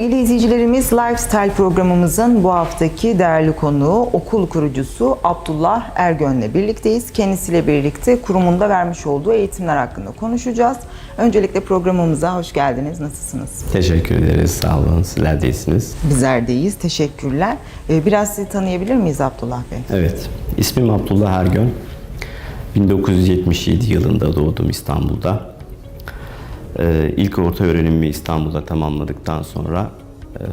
Sevgili izleyicilerimiz Lifestyle programımızın bu haftaki değerli konuğu okul kurucusu Abdullah Ergön'le birlikteyiz. Kendisiyle birlikte kurumunda vermiş olduğu eğitimler hakkında konuşacağız. Öncelikle programımıza hoş geldiniz. Nasılsınız? Teşekkür ederiz. Sağ olun. Sizler de iyisiniz. Bizler deyiz. Teşekkürler. Ee, Biraz sizi tanıyabilir miyiz Abdullah Bey? Evet. İsmim Abdullah Ergön. 1977 yılında doğdum İstanbul'da. Ee, ilk orta öğrenimimi İstanbul'da tamamladıktan sonra e,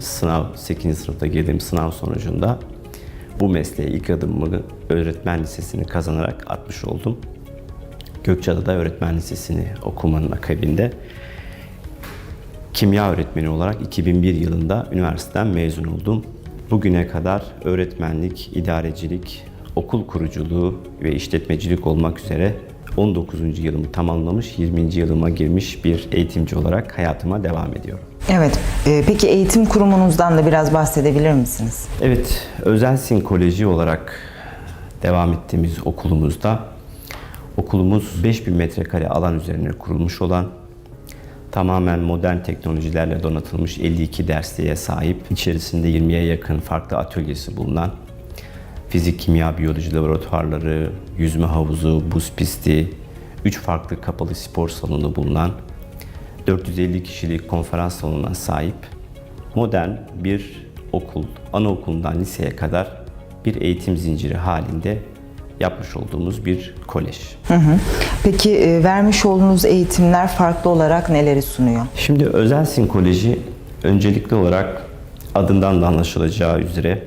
sınav 8. sınıfta girdiğim sınav sonucunda bu mesleğe ilk adımımı öğretmen lisesini kazanarak atmış oldum. Gökçeada'da öğretmen lisesini okumanın akabinde kimya öğretmeni olarak 2001 yılında üniversiteden mezun oldum. Bugüne kadar öğretmenlik, idarecilik, okul kuruculuğu ve işletmecilik olmak üzere 19. yılımı tamamlamış, 20. yılıma girmiş bir eğitimci olarak hayatıma devam ediyorum. Evet. Ee, Peki eğitim kurumunuzdan da biraz bahsedebilir misiniz? Evet, Özelsin Koleji olarak devam ettiğimiz okulumuzda okulumuz 5000 metrekare alan üzerine kurulmuş olan tamamen modern teknolojilerle donatılmış 52 dersliğe sahip, içerisinde 20'ye yakın farklı atölyesi bulunan fizik, kimya, biyoloji laboratuvarları, yüzme havuzu, buz pisti, 3 farklı kapalı spor salonu bulunan 450 kişilik konferans salonuna sahip modern bir okul, anaokulundan liseye kadar bir eğitim zinciri halinde yapmış olduğumuz bir kolej. Hı hı. Peki e, vermiş olduğunuz eğitimler farklı olarak neleri sunuyor? Şimdi Özelsin Koleji öncelikli olarak adından da anlaşılacağı üzere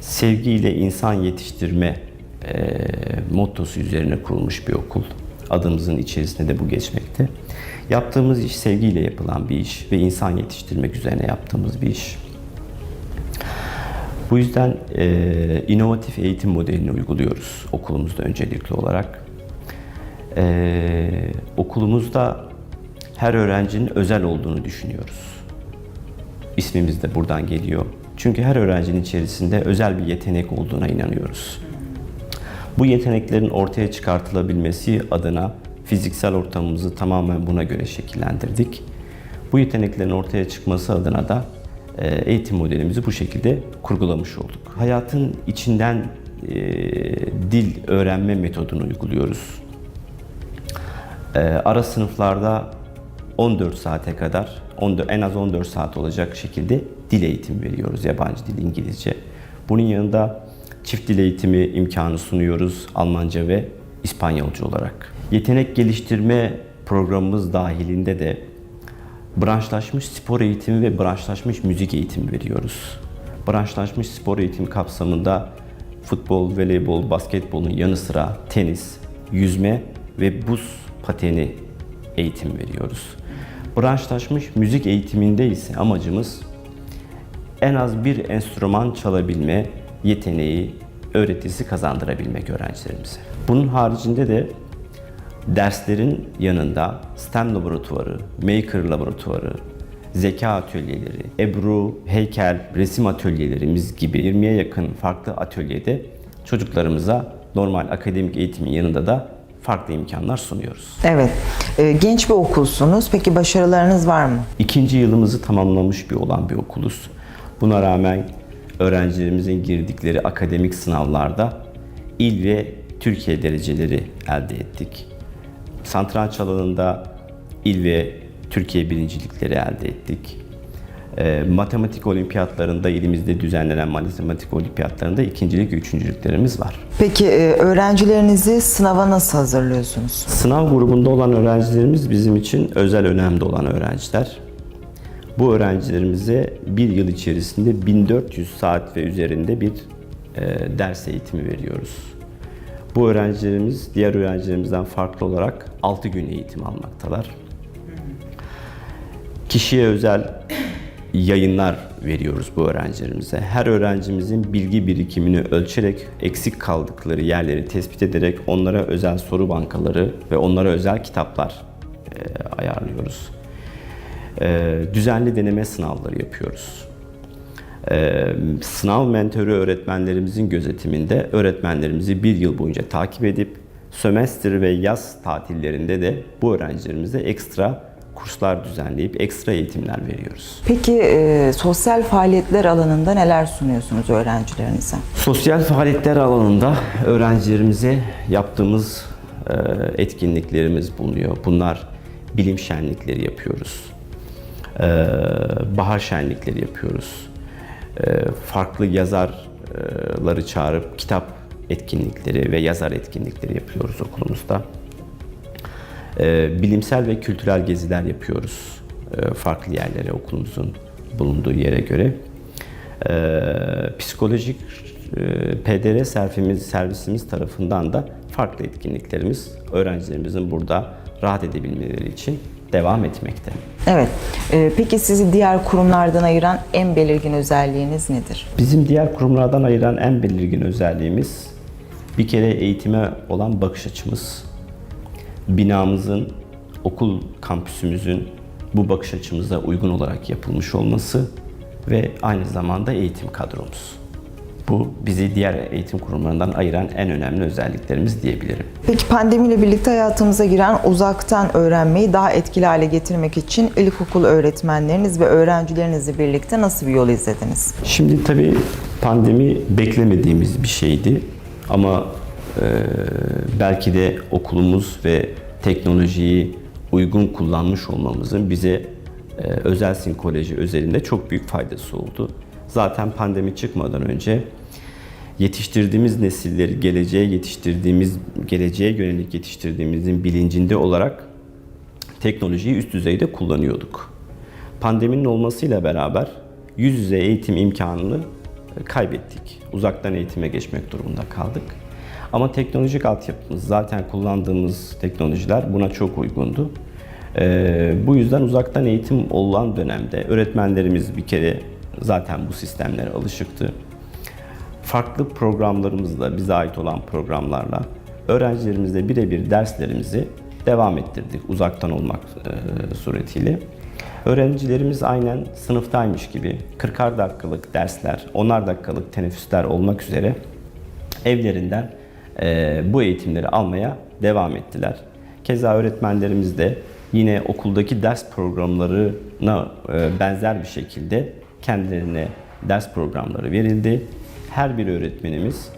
sevgiyle insan yetiştirme e, mottosu üzerine kurulmuş bir okul. Adımızın içerisinde de bu geçmekte. Yaptığımız iş sevgiyle yapılan bir iş ve insan yetiştirmek üzerine yaptığımız bir iş. Bu yüzden e, inovatif eğitim modelini uyguluyoruz okulumuzda öncelikli olarak. E, okulumuzda her öğrencinin özel olduğunu düşünüyoruz. İsmimiz de buradan geliyor. Çünkü her öğrencinin içerisinde özel bir yetenek olduğuna inanıyoruz. Bu yeteneklerin ortaya çıkartılabilmesi adına fiziksel ortamımızı tamamen buna göre şekillendirdik. Bu yeteneklerin ortaya çıkması adına da e, eğitim modelimizi bu şekilde kurgulamış olduk. Hayatın içinden e, dil öğrenme metodunu uyguluyoruz. E, ara sınıflarda 14 saate kadar, 14, en az 14 saat olacak şekilde dil eğitimi veriyoruz. Yabancı dil, İngilizce. Bunun yanında çift dil eğitimi imkanı sunuyoruz Almanca ve İspanyolca olarak. Yetenek geliştirme programımız dahilinde de branşlaşmış spor eğitimi ve branşlaşmış müzik eğitimi veriyoruz. Branşlaşmış spor eğitimi kapsamında futbol, voleybol, basketbolun yanı sıra tenis, yüzme ve buz pateni eğitim veriyoruz. Branşlaşmış müzik eğitiminde ise amacımız en az bir enstrüman çalabilme yeteneği, öğretisi kazandırabilmek öğrencilerimize. Bunun haricinde de derslerin yanında STEM laboratuvarı, Maker laboratuvarı, zeka atölyeleri, ebru, heykel, resim atölyelerimiz gibi 20'ye yakın farklı atölyede çocuklarımıza normal akademik eğitimin yanında da farklı imkanlar sunuyoruz. Evet. E, Genç bir okulsunuz. Peki başarılarınız var mı? İkinci yılımızı tamamlamış bir olan bir okuluz. Buna rağmen öğrencilerimizin girdikleri akademik sınavlarda il ve Türkiye dereceleri elde ettik. Satranç alanında il ve Türkiye birincilikleri elde ettik. Ee, matematik olimpiyatlarında ilimizde düzenlenen matematik olimpiyatlarında ikincilik ve üçüncülüklerimiz var. Peki e, öğrencilerinizi sınava nasıl hazırlıyorsunuz? Sınav grubunda olan öğrencilerimiz bizim için özel önemli olan öğrenciler. Bu öğrencilerimize bir yıl içerisinde 1400 saat ve üzerinde bir e, ders eğitimi veriyoruz. Bu öğrencilerimiz diğer öğrencilerimizden farklı olarak 6 gün eğitim almaktalar. Kişiye özel yayınlar veriyoruz bu öğrencilerimize. Her öğrencimizin bilgi birikimini ölçerek eksik kaldıkları yerleri tespit ederek onlara özel soru bankaları ve onlara özel kitaplar e, ayarlıyoruz. E, düzenli deneme sınavları yapıyoruz. E, sınav mentörü öğretmenlerimizin gözetiminde öğretmenlerimizi bir yıl boyunca takip edip sömestr ve yaz tatillerinde de bu öğrencilerimize ekstra kurslar düzenleyip ekstra eğitimler veriyoruz. Peki e, sosyal faaliyetler alanında neler sunuyorsunuz öğrencilerinize? Sosyal faaliyetler alanında öğrencilerimize yaptığımız e, etkinliklerimiz bulunuyor. Bunlar bilim şenlikleri yapıyoruz. E, bahar şenlikleri yapıyoruz. E, farklı yazarları çağırıp kitap etkinlikleri ve yazar etkinlikleri yapıyoruz okulumuzda. E, bilimsel ve kültürel geziler yapıyoruz. E, farklı yerlere okulumuzun bulunduğu yere göre. Psikolojik e, PDR servisimiz, servisimiz tarafından da farklı etkinliklerimiz öğrencilerimizin burada rahat edebilmeleri için devam etmekte. Evet. e, peki sizi diğer kurumlardan ayıran en belirgin özelliğiniz nedir? Bizim diğer kurumlardan ayıran en belirgin özelliğimiz bir kere eğitime olan bakış açımız. Binamızın, okul kampüsümüzün bu bakış açımıza uygun olarak yapılmış olması ve aynı zamanda eğitim kadromuz. Bu bizi diğer eğitim kurumlarından ayıran en önemli özelliklerimiz diyebilirim. Peki pandemiyle birlikte hayatımıza giren uzaktan öğrenmeyi daha etkili hale getirmek için ilkokul öğretmenleriniz ve öğrencilerinizle birlikte nasıl bir yol izlediniz? Şimdi tabii pandemi beklemediğimiz bir şeydi ama e, belki de okulumuz ve teknolojiyi uygun kullanmış olmamızın bize e, Özelsin Koleji özelinde çok büyük faydası oldu. Zaten pandemi çıkmadan önce yetiştirdiğimiz nesilleri geleceğe yetiştirdiğimiz, geleceğe yönelik yetiştirdiğimizin bilincinde olarak teknolojiyi üst düzeyde kullanıyorduk. Pandeminin olmasıyla beraber yüz yüze eğitim imkanını kaybettik. Uzaktan eğitime geçmek durumunda kaldık. Ama teknolojik altyapımız, zaten kullandığımız teknolojiler buna çok uygundu. Ee, bu yüzden uzaktan eğitim olan dönemde öğretmenlerimiz bir kere zaten bu sistemlere alışıktı farklı programlarımızla, bize ait olan programlarla öğrencilerimizle birebir derslerimizi devam ettirdik uzaktan olmak e, suretiyle. Öğrencilerimiz aynen sınıftaymış gibi 40'ar dakikalık dersler, 10'ar dakikalık teneffüsler olmak üzere evlerinden e, bu eğitimleri almaya devam ettiler. Keza öğretmenlerimiz de yine okuldaki ders programlarına e, benzer bir şekilde kendilerine ders programları verildi. Her bir öğretmenimiz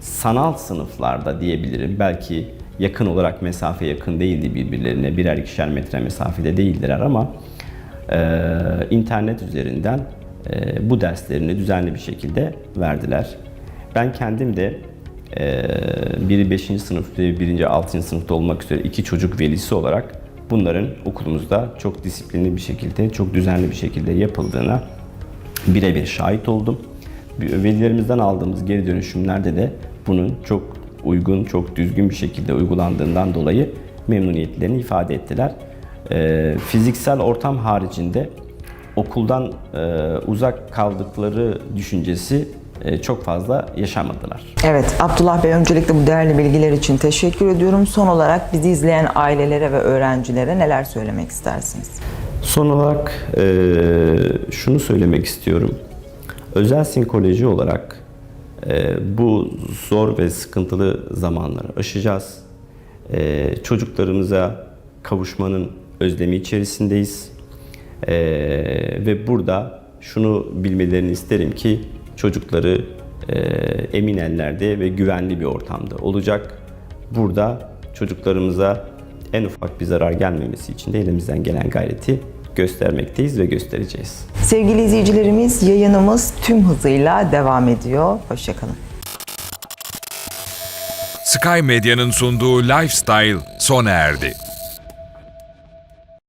sanal sınıflarda diyebilirim. Belki yakın olarak mesafe yakın değildi birbirlerine. Birer ikişer metre mesafede değildiler ama e, internet üzerinden e, bu derslerini düzenli bir şekilde verdiler. Ben kendim de e, biri 5. sınıfta, birinci 6. sınıfta olmak üzere iki çocuk velisi olarak bunların okulumuzda çok disiplinli bir şekilde, çok düzenli bir şekilde yapıldığına birebir şahit oldum. Velilerimizden aldığımız geri dönüşümlerde de bunun çok uygun, çok düzgün bir şekilde uygulandığından dolayı memnuniyetlerini ifade ettiler. Ee, fiziksel ortam haricinde okuldan e, uzak kaldıkları düşüncesi e, çok fazla yaşamadılar. Evet, Abdullah Bey öncelikle bu değerli bilgiler için teşekkür ediyorum. Son olarak bizi izleyen ailelere ve öğrencilere neler söylemek istersiniz? Son olarak e, şunu söylemek istiyorum. Özelsin Koleji olarak e, bu zor ve sıkıntılı zamanları aşacağız. E, çocuklarımıza kavuşmanın özlemi içerisindeyiz. E, ve burada şunu bilmelerini isterim ki çocukları e, emin ellerde ve güvenli bir ortamda olacak. Burada çocuklarımıza en ufak bir zarar gelmemesi için de elimizden gelen gayreti göstermekteyiz ve göstereceğiz. Sevgili izleyicilerimiz, yayınımız tüm hızıyla devam ediyor. Hoşçakalın. Sky Medya'nın sunduğu Lifestyle sona erdi.